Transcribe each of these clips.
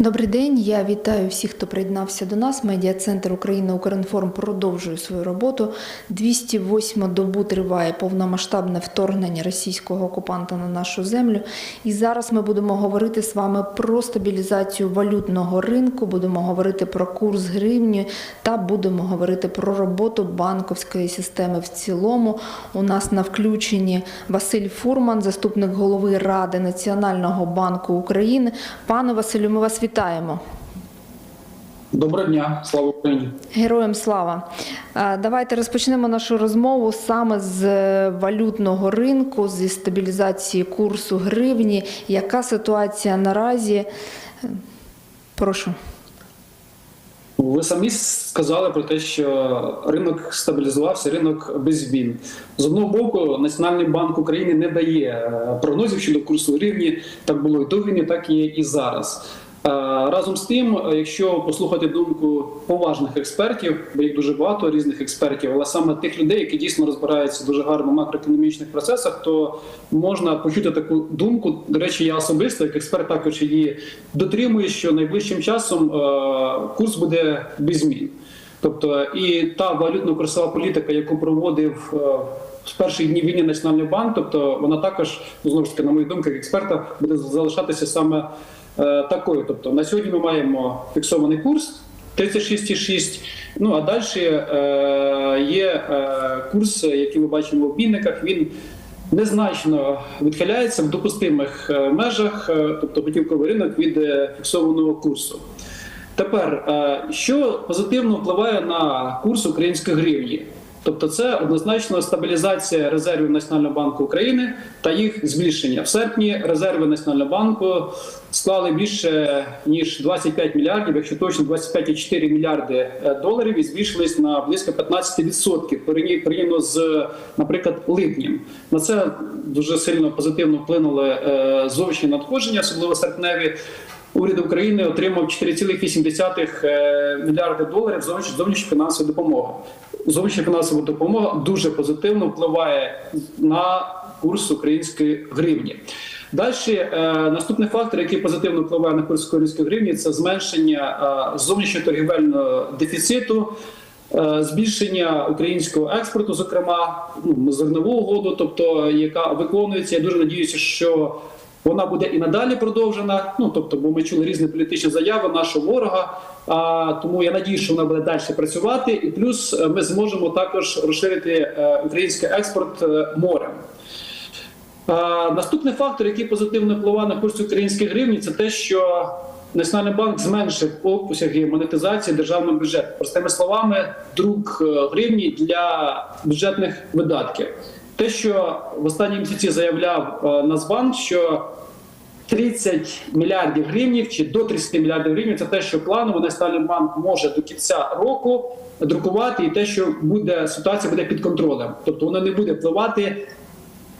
Добрий день. Я вітаю всіх, хто приєднався до нас. Медіа-центр Україна Укрінформ продовжує свою роботу. 208 добу триває повномасштабне вторгнення російського окупанта на нашу землю. І зараз ми будемо говорити з вами про стабілізацію валютного ринку, будемо говорити про курс гривні та будемо говорити про роботу банковської системи в цілому. У нас на включенні Василь Фурман, заступник голови Ради Національного банку України. Пане Василю, ми вас вітаємо. Доброго дня, слава Україні. Героям слава. Давайте розпочнемо нашу розмову саме з е, валютного ринку, зі стабілізації курсу гривні. Яка ситуація наразі? Прошу. Ви самі сказали про те, що ринок стабілізувався, ринок без змін. З одного боку, Національний банк України не дає е, прогнозів щодо курсу гривні. Так було і до війни, так є і зараз. Е, Разом з тим, е, якщо послухати думку поважних експертів, бо їх дуже багато різних експертів, але саме тих людей, які дійсно розбираються дуже гарно в макроекономічних процесах, то можна почути таку думку. До речі, я особисто, як експерт, також її дотримую, що найближчим часом е, курс буде без змін. Тобто і та валютно-курсова політика, яку проводив з перших днів війни Національний банк, тобто вона також знову ж таки, на мою думку, як експерта, буде залишатися саме такою. Тобто на сьогодні ми маємо фіксований курс 36,6, Ну а далі е, є е, курс, який ми бачимо в обмінниках. Він незначно відхиляється в допустимих е, межах, е, тобто готівковий ринок від е, фіксованого курсу. Тепер, е, що позитивно впливає на курс української гривні? Тобто, це однозначно стабілізація резервів Національного банку України та їх збільшення. В серпні резерви Національного банку склали більше ніж 25 мільярдів, якщо точно 25,4 мільярди е, доларів, і збільшились на близько 15% порівні- порівняно з, наприклад, липнем. На це дуже сильно позитивно вплинули е, зовнішні надходження, особливо серпневі. Уряд України отримав 4,8 е, мільярди доларів зовнішньої фінансової допомоги. Зовнішня фінансова допомога дуже позитивно впливає на курс української гривні. Далі е, наступний фактор, який позитивно впливає на курс української гривні, це зменшення е, зовнішнього торгівельного дефіциту. е, Збільшення українського експорту, зокрема ну, зернову угоду, тобто яка виконується. Я дуже надіюся, що вона буде і надалі продовжена. Ну тобто, бо ми чули різні політичні заяви нашого ворога. А тому я надію, що вона буде далі працювати. І плюс е, ми зможемо також розширити е, український експорт е, морем. Наступний фактор, який позитивно впливає на курс української гривні, це те, що Національний банк зменшив обсяги монетизації державного бюджету. Простими словами, друк гривні для бюджетних видатків. Те, що в останні місяці заявляв Нацбанк, що 30 мільярдів гривнів чи до 30 мільярдів гривнів це те, що планово Національний банк може до кінця року друкувати, і те, що буде ситуація буде під контролем, тобто воно не буде впливати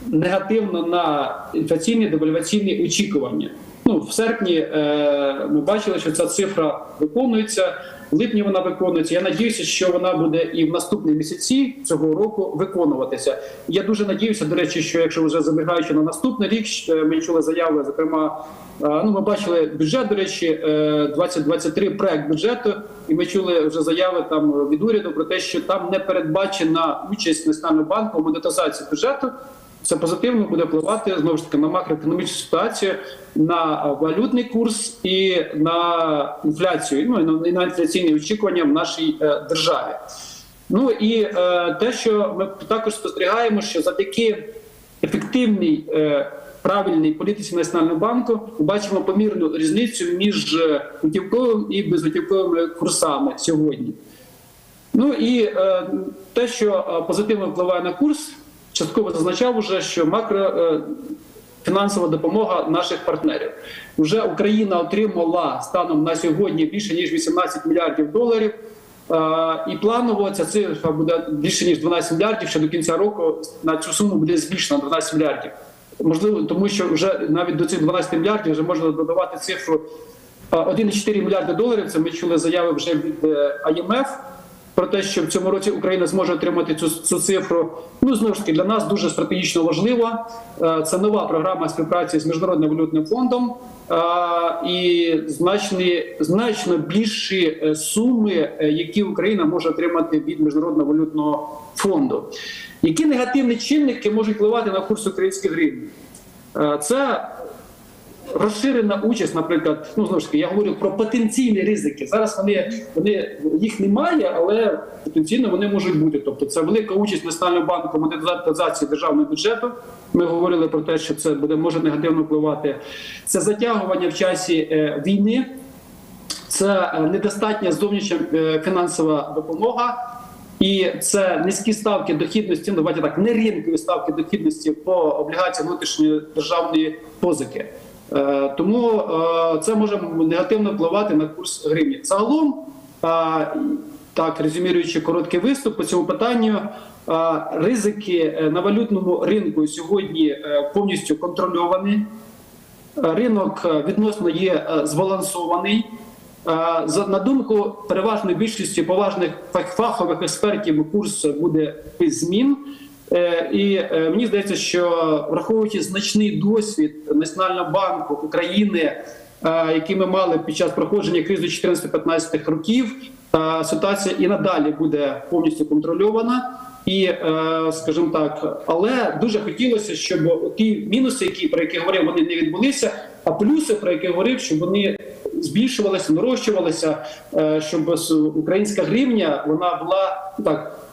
негативно на інфляційні девальваційні очікування. Ну в серпні е, ми бачили, що ця цифра виконується. В липні вона виконується. Я надіюся, що вона буде і в наступні місяці цього року виконуватися. Я дуже надіюся, до речі, що якщо вже забігаючи на наступний рік, е, ми чули заяви, зокрема. е, Ну, ми бачили бюджет, до речі, е, 2023 проект бюджету, і ми чули вже заяви там від уряду про те, що там не передбачена участь Національного банку в монетизації бюджету. Це позитивно буде впливати знову ж таки на макроекономічну ситуацію, на валютний курс і на інфляцію, ну і на, інфляційні очікування в нашій е, державі. Ну і е, те, що ми також спостерігаємо, що завдяки ефективній е, правильній політиці Національного банку ми бачимо помірну різницю між е, готівковим і безготівковими курсами сьогодні. Ну і е, те, що е, позитивно впливає на курс, частково зазначав уже, що макро е, допомога наших партнерів. Уже Україна отримала станом на сьогодні більше ніж 18 мільярдів доларів. Е, і планово ця цифра буде більше ніж 12 мільярдів. Ще до кінця року на цю суму буде збільшена 12 мільярдів. Можливо, тому що вже навіть до цих 12 мільярдів вже можна додавати цифру е, 1,4 мільярди доларів. Це ми чули заяви вже від е, IMF про те, що в цьому році Україна зможе отримати цю, цю цифру. Ну знову ж таки для нас дуже стратегічно важливо. Е, Це нова програма співпраці з міжнародним валютним фондом. е, І значні, значно більші е, суми, які Україна може отримати від міжнародного валютного фонду. Які негативні чинники можуть впливати на курс української гривні? Це розширена участь, наприклад, ну знову ж таки, я говорю про потенційні ризики. Зараз вони, вони їх немає, але потенційно вони можуть бути. Тобто, це велика участь Національного банку монетизації державного бюджету. Ми говорили про те, що це буде може негативно впливати. Це затягування в часі е, війни, це е, недостатня зовнішня е, фінансова допомога. І це низькі ставки дохідності, ну, давайте так, не ринкові ставки дохідності по облігаціям внутрішньої державної позики. Е, тому е, це може негативно впливати на курс гривні. Загалом, е, так резюміруючи короткий виступ по цьому питанню, ризики на валютному ринку сьогодні повністю контрольовані. Ринок відносно є збалансований. На думку переважної більшості поважних фахових експертів, курс буде без змін. Е, І е, мені здається, що враховуючи значний досвід Національного банку України, е, який ми мали під час проходження кризи 14-15 років, ситуація і надалі буде повністю контрольована. І, скажімо так, але дуже хотілося, щоб ті мінуси, які про які говорив, вони не відбулися. А плюси, про які говорив, щоб вони збільшувалися, нарощувалися, щоб українська гривня вона була ну, так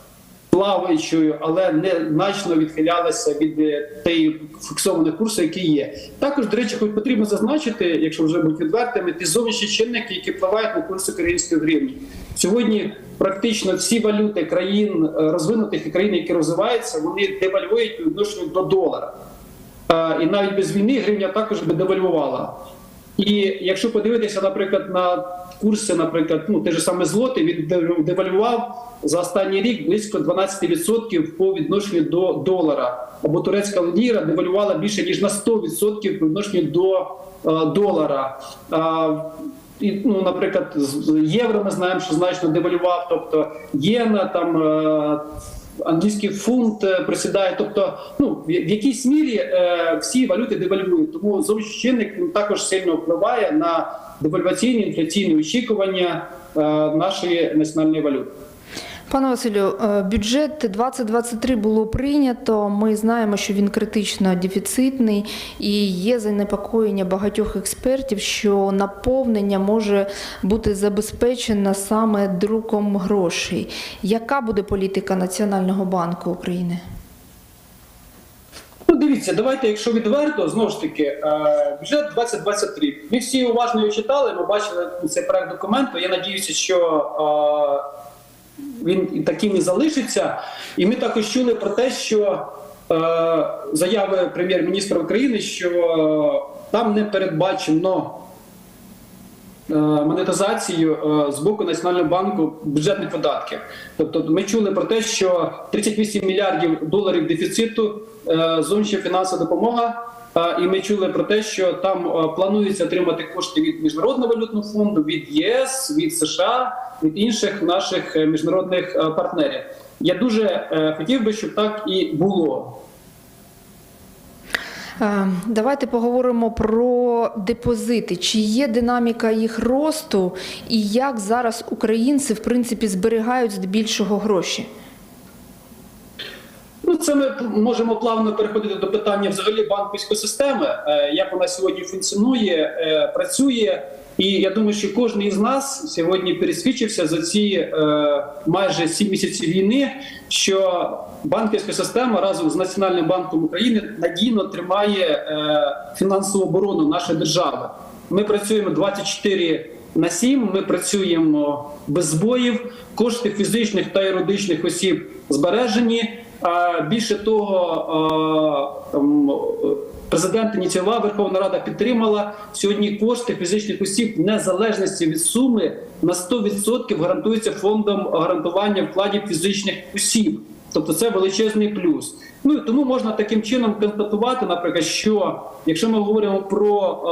плаваючою, але не значно відхилялася від е, тієї фіксованого курсу, який є. Також, до речі, хоч потрібно зазначити, якщо вже бути відвертими, ті зовнішні чинники, які впливають на курс української гривні. Сьогодні практично всі валюти країн е, розвинутих і країн, які розвиваються, вони девальвують відношенню до долара. Е, І навіть без війни гривня також би девальвувала. І якщо подивитися, наприклад, на курси, наприклад, ну те ж саме злоти, він дев- девальвував за останній рік близько 12% по відношенню до долара. Або турецька ліра девальвувала більше ніж на 100% по відношенню до е, долара. А, і, ну, наприклад, з євро ми знаємо, що значно девальвував, тобто єна там. е, Англійський фунт е, присідає, тобто, ну в якійсь мірі е, всі валюти девальвують. Тому зовнішній він також сильно впливає на девальваційні інфляційні очікування е, нашої національної валюти. Пане Василю, е, бюджет 2023 було прийнято. Ми знаємо, що він критично дефіцитний, і є занепокоєння багатьох експертів, що наповнення може бути забезпечено саме друком грошей. Яка буде політика Національного банку України? Ну, дивіться, давайте, якщо відверто, знову ж таки, е, бюджет 2023. Ми всі уважно його читали, ми бачили ну, цей проект документу. Я надіюся, що е, він і таким і залишиться. І ми також чули про те, що е, заяви прем'єр-міністра України, що е, там не передбачено е, монетизацію е, з боку Національного банку бюджетних видатків. Тобто, ми чули про те, що 38 мільярдів доларів дефіциту е, зовнішня фінансова допомога. І ми чули про те, що там е, планується отримати кошти від міжнародного валютного фонду, від ЄС, від США, від інших наших е, міжнародних е, партнерів. Я дуже хотів би, щоб так і було. Давайте поговоримо про депозити. Чи є динаміка їх росту, і як зараз українці в принципі зберігають здебільшого гроші? Ну, це ми можемо плавно переходити до питання взагалі банківської системи, е, як вона сьогодні функціонує, е, працює. І я думаю, що кожен із нас сьогодні пересвідчився за ці е, майже сім місяців війни, що банківська система разом з Національним банком України надійно тримає фінансову оборону нашої держави. Ми працюємо 24 на 7, ми працюємо без збоїв, кошти фізичних та юридичних осіб збережені. Більше того, а, там, е, президент ініціював, Верховна Рада підтримала сьогодні кошти фізичних осіб в незалежності від суми на 100% гарантуються фондом гарантування вкладів фізичних осіб. Тобто це величезний плюс. Ну і тому можна таким чином констатувати, наприклад, що якщо ми говоримо про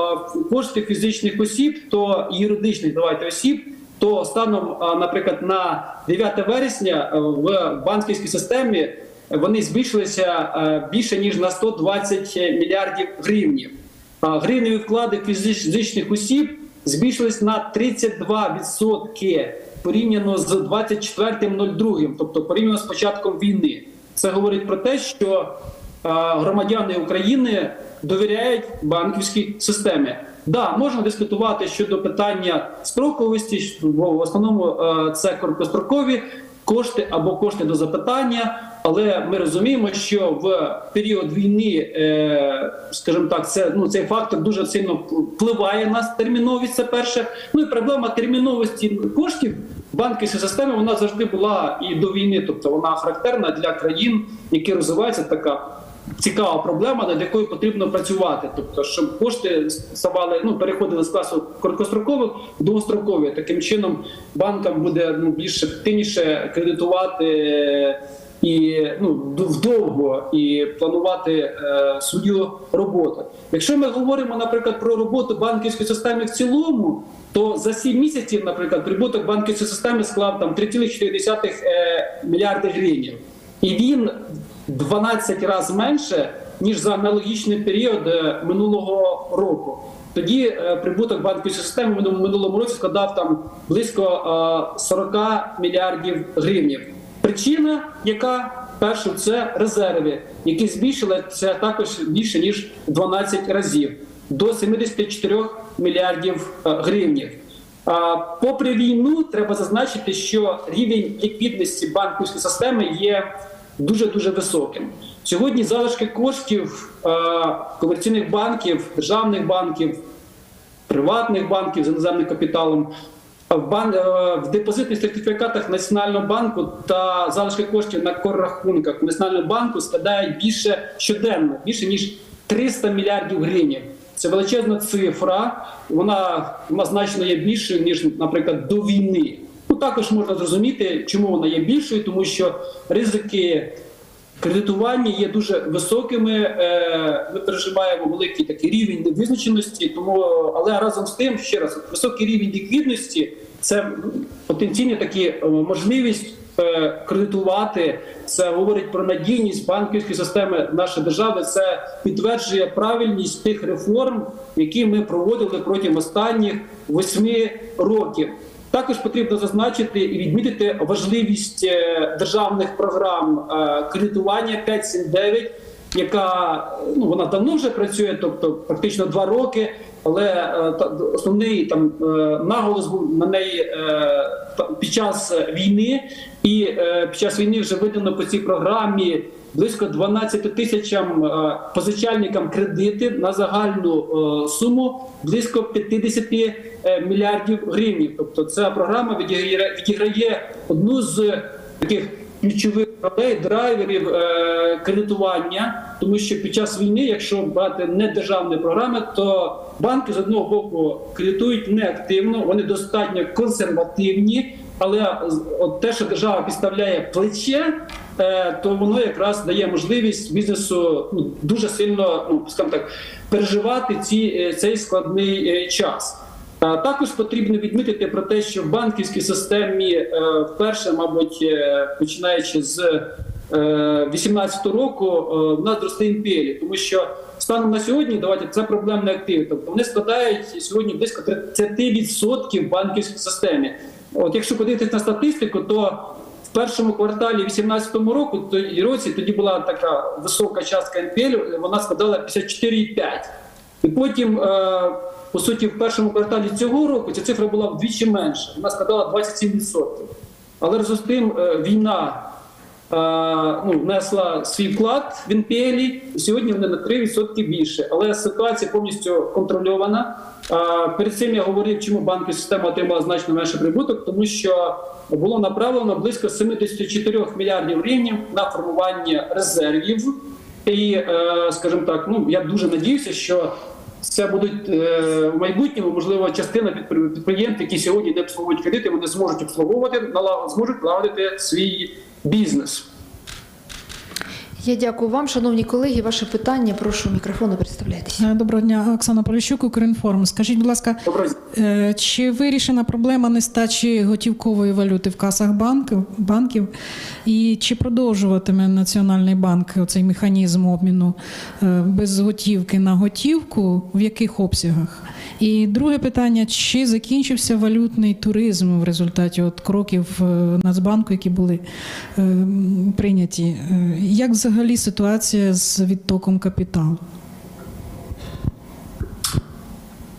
кошти фізичних осіб, то юридичних давайте осіб, то станом, наприклад, на 9 вересня в банківській системі вони збільшилися е, більше ніж на 120 мільярдів гривнів. Гривневі вклади фізичних осіб збільшились на 32% порівняно з 24.02, тобто порівняно з початком війни. Це говорить про те, що е, громадяни України довіряють банківській системі. Да, можна дискутувати щодо питання строковості, що в основному е, це короткострокові кошти або кошти до запитання. Але ми розуміємо, що в період війни, е, скажімо так, це ну цей фактор дуже сильно впливає на терміновість. Це перше. Ну і проблема терміновості коштів банківської системи вона завжди була і до війни, тобто вона характерна для країн, які розвиваються така. Цікава проблема, над якою потрібно працювати, тобто, щоб кошти ставали, ну переходили з класу короткострокових в довгострокові. Таким чином банкам буде ну більш ефективніше кредитувати е, і ну вдовго і планувати е, свою роботу. Якщо ми говоримо, наприклад, про роботу банківської системи в цілому, то за 7 місяців, наприклад, прибуток банківської системи склав там 3,4 е, мільярди гривень. І він 12 разів менше, ніж за аналогічний період е, минулого року. Тоді е, прибуток банківської системи в минулому- році складав там близько е, 40 мільярдів гривень. Причина, яка перше, це резерви, які збільшилися також більше ніж 12 разів до 74 мільярдів е, гривень. Попри війну, треба зазначити, що рівень ліквідності банківської системи є дуже дуже високим. Сьогодні залишки коштів е, комерційних банків, державних банків, приватних банків з іноземним капіталом. Бан... е, в депозитних сертифікатах Національного банку та залишки коштів на коррахунках Національного банку складають більше щоденно, більше ніж 300 мільярдів гривень. Це величезна цифра, вона, вона значно є більшою, ніж, наприклад, до війни. Ну також можна зрозуміти, чому вона є більшою, тому що ризики кредитування є дуже високими. е, Ми переживаємо великий такий рівень невизначеності. Тому, але разом з тим, ще раз, високий рівень ліквідності це потенційна такі е, можливість е, кредитувати. Це говорить про надійність банківської системи нашої держави. Це підтверджує правильність тих реформ, які ми проводили протягом останніх восьми років. Також потрібно зазначити і відмітити важливість е, державних програм е, кредитування 579, яка ну вона давно вже працює, тобто практично два роки. Але е, основний там е, наголос був на неї е, під час війни, і під час війни вже видано по цій програмі близько 12 тисячам позичальникам кредити на загальну суму близько 50 е, мільярдів гривень. Тобто ця програма відіграє одну з таких ключових ролей драйверів е, кредитування, тому що під час війни, якщо брати не державні програми, то банки з одного боку кредитують неактивно, вони достатньо консервативні. Але от те, що держава підставляє плече, е, то воно якраз дає можливість бізнесу ну, дуже сильно, ну скажімо так, переживати ці, е, цей складний е, час. Також потрібно відмітити про те, що в банківській системі е, вперше, мабуть, е, починаючи з 2018 року, е, в нас зросли імперії, тому що станом на сьогодні давайте це проблемні активи. Тобто вони складають сьогодні близько 30% в банківській системі. От якщо подивитися на статистику, то в першому кварталі 2018 року то і році тоді була така висока частка НПЛ, вона складала 54,5%. І потім, е, по суті, в першому кварталі цього року ця цифра була вдвічі менша, вона складала 27%. Але разом з тим е, війна е, ну, внесла свій вклад в НПЛ, і сьогодні вони на 3% більше. Але ситуація повністю контрольована. Перед цим я говорив, чому банківська система отримала значно менше прибуток, тому що було направлено близько 74 мільярдів гривень на формування резервів. І, скажімо так, ну я дуже надіюся, що це будуть е, в майбутньому, можливо, частина підпри- підприємств, які сьогодні не обслуговують кредити, вони зможуть обслуговувати, зможуть налагодити свій бізнес. Я дякую вам, шановні колеги. Ваше питання. Прошу мікрофону представляйтеся. Е, Доброго дня, Оксана Поліщук, Укрінформ. Скажіть, будь ласка, Доброго е, чи вирішена проблема нестачі готівкової валюти в касах банків, банків? І чи продовжуватиме Національний банк цей механізм обміну е, без готівки на готівку? В яких обсягах? І друге питання: чи закінчився валютний туризм в результаті от кроків Нацбанку, які були прийняті? Як взагалі ситуація з відтоком капіталу?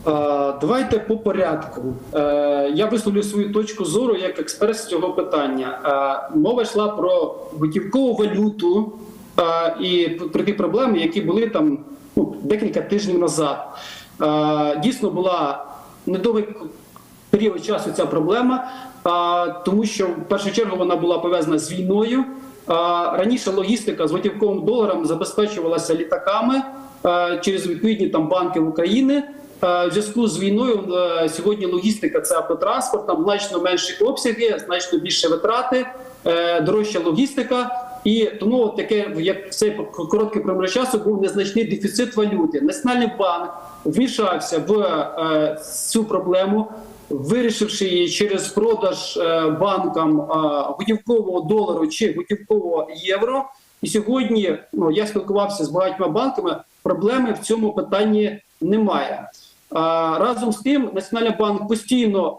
Е, Давайте по порядку. Е, Я висловлю свою точку зору як експерт з цього питання. Е, Мова йшла про готівкову валюту і про ті проблеми, які були там ну, декілька тижнів назад. Дійсно була недовгий період часу ця проблема, тому що в першу чергу вона була пов'язана з війною. Раніше логістика з готівковим доларом забезпечувалася літаками через відповідні там банки України. А, В зв'язку з війною е, сьогодні логістика це автотранспорт, там значно менші обсяги, значно більше витрати, е, дорожча логістика. І тому от таке, як в цей короткий проміжок часу був незначний дефіцит валюти. Національний банк вмішався в е, цю проблему, вирішивши її через продаж е, банкам е, готівкового долару чи готівкового євро. І сьогодні ну, я спілкувався з багатьма банками. Проблеми в цьому питанні немає. Разом з тим, Національний банк постійно,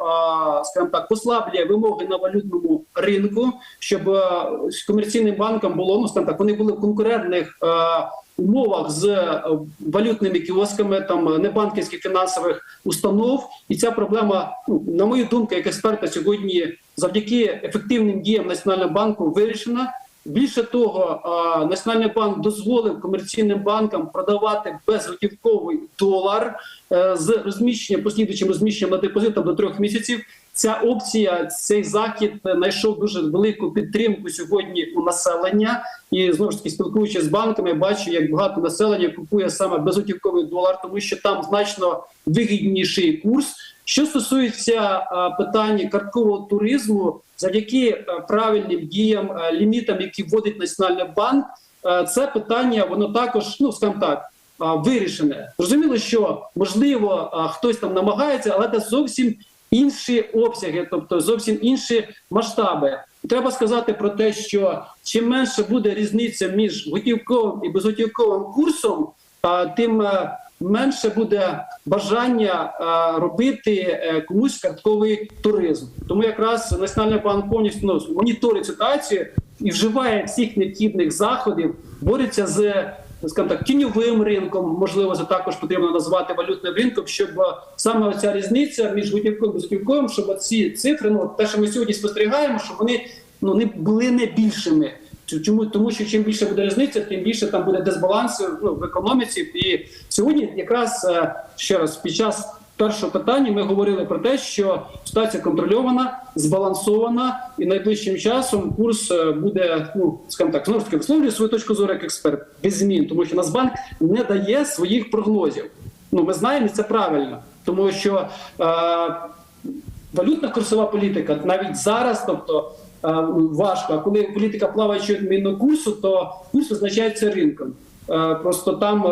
скажімо так, послаблює вимоги на валютному ринку, щоб комерційним банкам було ну, скажімо так, вони були в конкурентних умовах з е, валютними кіосками, там небанківських фінансових установ. І ця проблема, ну, на мою думку, як експерта, сьогодні завдяки ефективним діям Національного банку вирішена. Більше того, Національний банк дозволив комерційним банкам продавати безготівковий долар е, з розміщенням послідуючим розміщенням на депозитах до трьох місяців. Ця опція, цей захід е, знайшов дуже велику підтримку сьогодні у населення. І знову ж таки, спілкуючись з банками, бачу, як багато населення купує саме безготівковий долар, тому що там значно вигідніший курс. Що стосується питання карткового туризму, завдяки правильним діям, а, лімітам, які вводить Національний банк, це питання воно також, ну скажімо так, вирішене. Зрозуміло, що можливо хтось там намагається, але це зовсім інші обсяги, тобто зовсім інші масштаби. Треба сказати про те, що чим менше буде різниця між готівковим і безготівковим курсом, тим е, менше буде бажання е, робити е, комусь картковий туризм. Тому якраз Національний банк повністю ну, моніторить ситуацію і вживає всіх необхідних заходів, бореться з скажімо так, тіньовим ринком, можливо, це також потрібно назвати валютним ринком, щоб е, саме ця різниця між готівком і безготівковим, щоб ці цифри, ну те, що ми сьогодні спостерігаємо, щоб вони ну не були не більшими. Чому тому, що чим більше буде різниця, тим більше там буде дисбаланс ну, в економіці. І сьогодні, якраз е, ще раз під час першого питання, ми говорили про те, що ситуація контрольована, збалансована, і найближчим часом курс е, буде, ну скажімо так, знову ж таки висловлюю свою точку зору як експерт без змін, тому що Нацбанк не дає своїх прогнозів. Ну ми знаємо, це правильно, тому що е, валютна курсова політика навіть зараз, тобто. е, Важко, а коли політика плаваючого відмінного курсу, то курс визначається ринком. Е, Просто там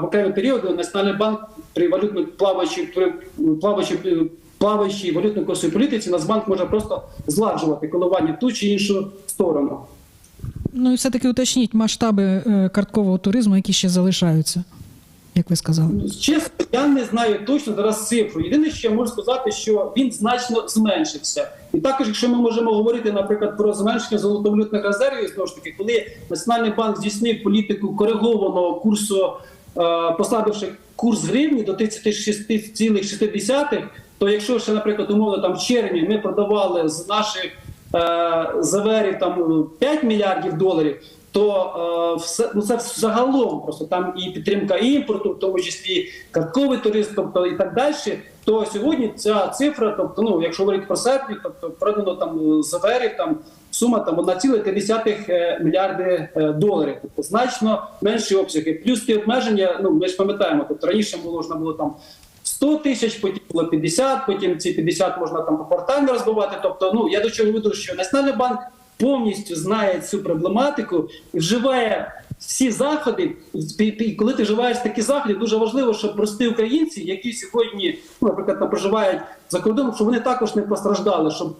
в окремі періоди Національний банк при валютно плаваючій при плаваючій е, плаваючій валютно-курсовій політиці Нацбанк може просто зладжувати коливання ту чи іншу сторону. Ну і все-таки уточніть масштаби е, карткового туризму, які ще залишаються, як ви сказали. Чесно, я не знаю точно зараз цифру. Єдине, що я можу сказати, що він значно зменшився. І також, якщо ми можемо говорити, наприклад, про зменшення золотовалютних резервів, знову ж таки, коли Національний банк здійснив політику коригованого курсу, послабивши курс гривні до 36,6, то якщо ще, наприклад, умовно там в червні ми продавали з наших е, заверів там 5 мільярдів доларів, то е, все ну це загалом просто там і підтримка імпорту, в тому числі картковий туризм, тобто і так далі. То сьогодні ця цифра, тобто, ну якщо говорити про серпні, тобто продано там заверів, там сума там 1,3 е, мільярди е, доларів, тобто значно менші обсяги. Плюс ті обмеження, ну ми ж пам'ятаємо, тобто раніше можна було там 100 тисяч, потім було 50, потім ці 50 можна там попортально розбивати. Тобто, ну я до чого веду, що Національний банк повністю знає цю проблематику і вживає всі заходи, і коли ти вживаєш такі заходи, дуже важливо, щоб прості українці, які сьогодні, ну, наприклад, проживають за кордоном, щоб вони також не постраждали, щоб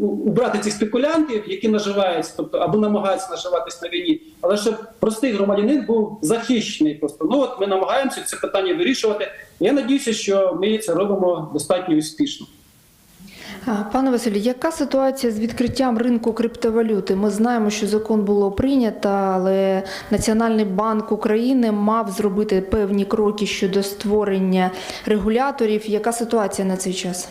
убрати цих спекулянтів, які наживаються, тобто або намагаються наживатись на війні, але щоб простий громадянин був захищений. Просто ну от ми намагаємося це питання вирішувати. Я надіюся, що ми це робимо достатньо успішно. Пане Василю, яка ситуація з відкриттям ринку криптовалюти? Ми знаємо, що закон було прийнято, але Національний банк України мав зробити певні кроки щодо створення регуляторів. Яка ситуація на цей час?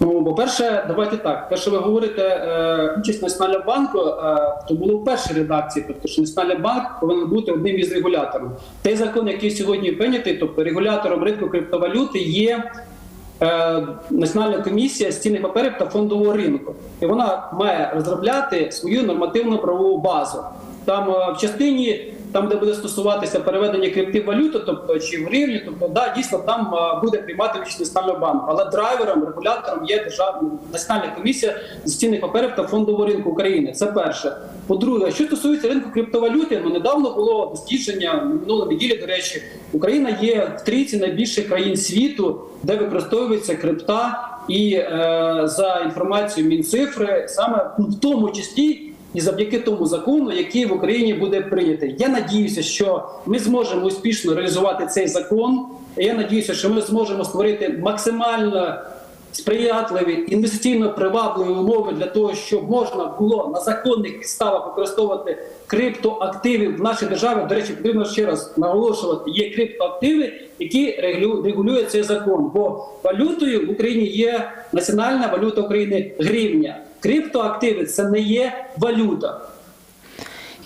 Ну, по-перше, давайте так. Що ви говорите, е, участь Національного банку, е, то було в першій редакції, тобто що Національний банк повинен бути одним із регуляторів. Той закон, який сьогодні прийнятий, тобто регулятором ринку криптовалюти є Національна комісія з цінних паперів та фондового ринку. І вона має розробляти свою нормативну правову базу. Там е, в частині, там, де буде стосуватися переведення криптовалюти, тобто чи в гривні, тобто да, дійсно там е, буде приймати участь Національний банк. Але драйвером, регулятором є державна національна комісія з цінних паперів та фондового ринку України. Це перше. По-друге, що стосується ринку криптовалюти, ну недавно було дослідження минулої неділі. До речі, Україна є в трійці найбільших країн світу, де використовується крипта, і е, за інформацією Мінцифри, саме в тому числі. І завдяки тому закону, який в Україні буде прийнятий, я надіюся, що ми зможемо успішно реалізувати цей закон. Я надіюся, що ми зможемо створити максимально сприятливі інвестиційно привабливі умови для того, щоб можна було на законних підставах використовувати криптоактиви в нашій державі. До речі, потрібно ще раз наголошувати: є криптоактиви, які регулю- регулює цей закон. Бо валютою в Україні є національна валюта України гривня. Криптоактиви це не є валюта.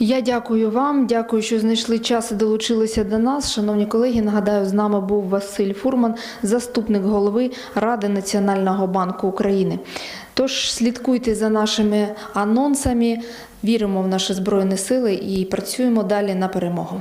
Я дякую вам, дякую, що знайшли час і долучилися до нас. Шановні колеги, нагадаю, з нами був Василь Фурман, заступник голови Ради Національного банку України. Тож слідкуйте за нашими анонсами, віримо в наші збройні сили і працюємо далі на перемогу.